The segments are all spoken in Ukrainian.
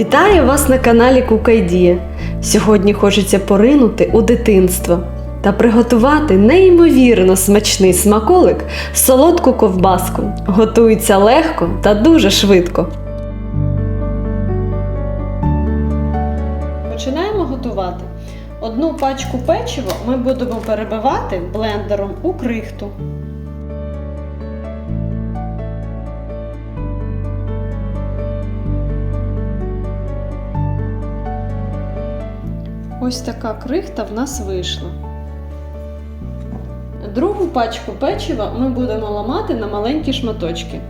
Вітаю вас на каналі Кукайдія. Сьогодні хочеться поринути у дитинство та приготувати неймовірно смачний смаколик солодку ковбаску. Готується легко та дуже швидко. Починаємо готувати. Одну пачку печива ми будемо перебивати блендером у крихту. Ось така крихта в нас вийшла. Другу пачку печива ми будемо ламати на маленькі шматочки.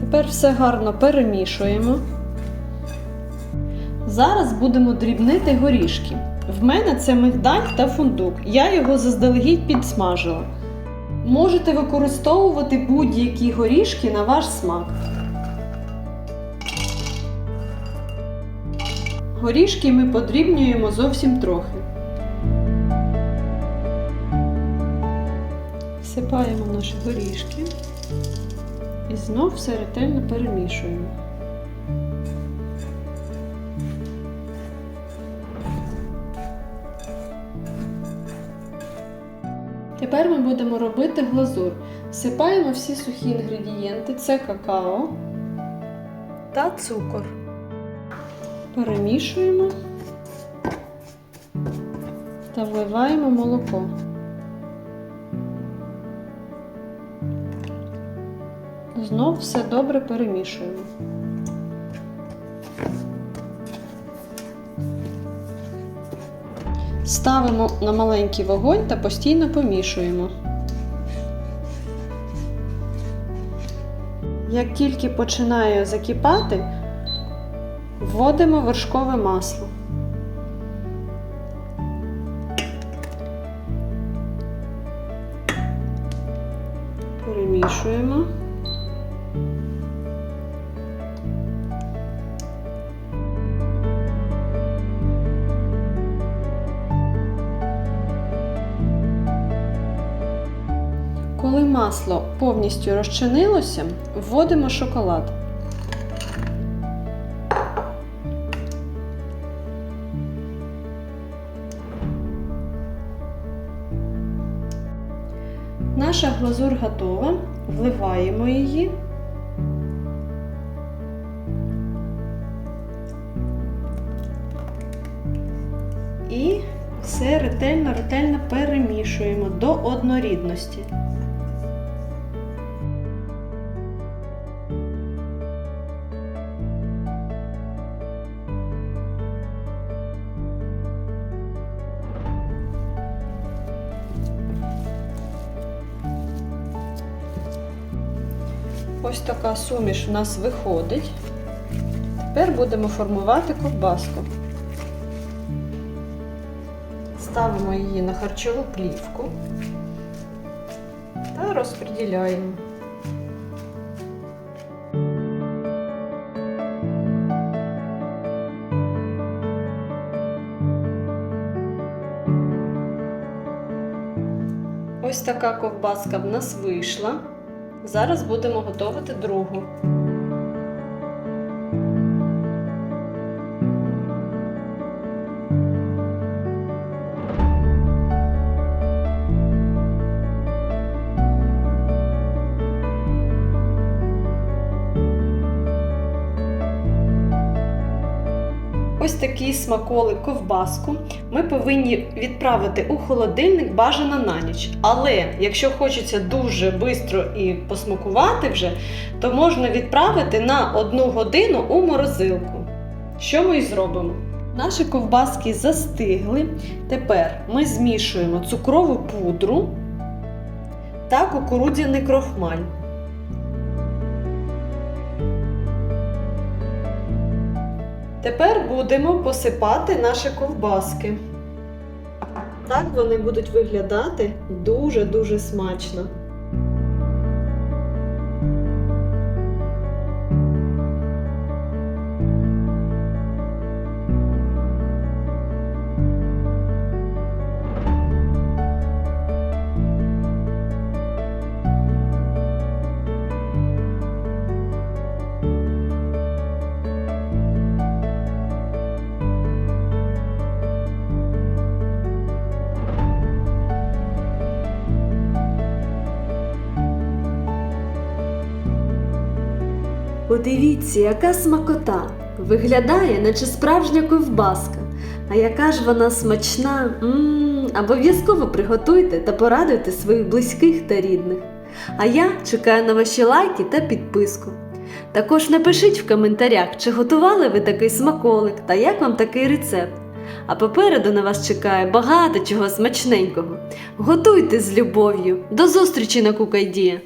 Тепер все гарно перемішуємо. Зараз будемо дрібнити горішки. В мене це мигдаль та фундук. Я його заздалегідь підсмажила. Можете використовувати будь-які горішки на ваш смак. Горішки ми подрібнюємо зовсім трохи. Всипаємо наші горішки і знов все ретельно перемішуємо. Тепер ми будемо робити глазур. Всипаємо всі сухі інгредієнти: це какао та цукор. Перемішуємо та вливаємо молоко. Знов все добре перемішуємо. Ставимо на маленький вогонь та постійно помішуємо. Як тільки починає закипати, вводимо вершкове масло. Перемішуємо. Коли масло повністю розчинилося, вводимо шоколад. Наша глазур готова. Вливаємо її. І все ретельно-ретельно перемішуємо до однорідності. Ось така суміш у нас виходить. Тепер будемо формувати ковбаску. Ставимо її на харчову плівку та розподіляємо. Ось така ковбаска в нас вийшла. Зараз будемо готувати другу. Такий смаколик ковбаску ми повинні відправити у холодильник бажано на ніч. Але якщо хочеться дуже швидко і посмакувати вже, то можна відправити на одну годину у морозилку. Що ми і зробимо? Наші ковбаски застигли. Тепер ми змішуємо цукрову пудру та кукурудзяний крохмаль. Тепер будемо посипати наші ковбаски. Так вони будуть виглядати дуже-дуже смачно. Подивіться, яка смакота. Виглядає, наче справжня ковбаска. А яка ж вона смачна. Обов'язково приготуйте та порадуйте своїх близьких та рідних. А я чекаю на ваші лайки та підписку. Також напишіть в коментарях, чи готували ви такий смаколик та як вам такий рецепт. А попереду на вас чекає багато чого смачненького. Готуйте з любов'ю. До зустрічі на Кукайдія!